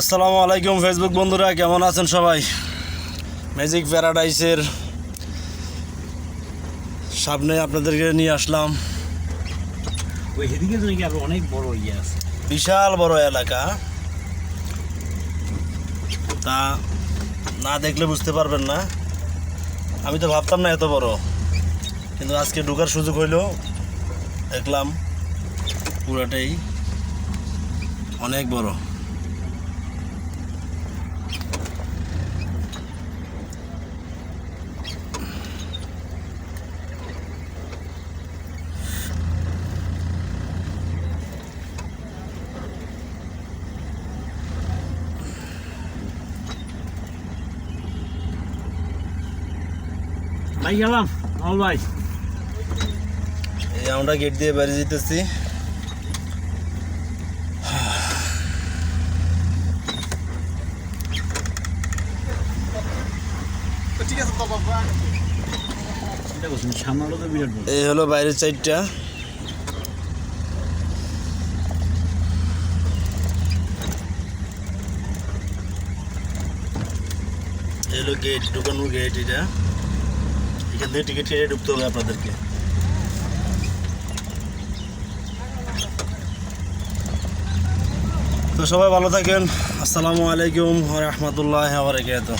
আসসালামু আলাইকুম ফেসবুক বন্ধুরা কেমন আছেন সবাই? ম্যাজিক প্যারাডাইসের সামনে আপনাদেরকে নিয়ে আসলাম। অনেক বড় ইয়ে আছে। বিশাল বড় এলাকা। তা না দেখলে বুঝতে পারবেন না। আমি তো ভাবতাম না এত বড়। কিন্তু আজকে ঢোকার সুযোগ হইল। দেখলাম পুরাটাই অনেক বড়। ভাই গেলাম। আমল ভাই। এই আমরা গেট দিয়ে বাইরে যেতেছি। বড়। এই হলো বাইরের সাইডটা এই হলো গেট ঢুকানোর গেট এটা। এখান থেকে টিকিট কেটে ঢুকতে হবে আপনাদেরকে। তো সবাই ভালো থাকেন। আসসালামু আলাইকুম রহমতুল্লাহ বারকাতুহ।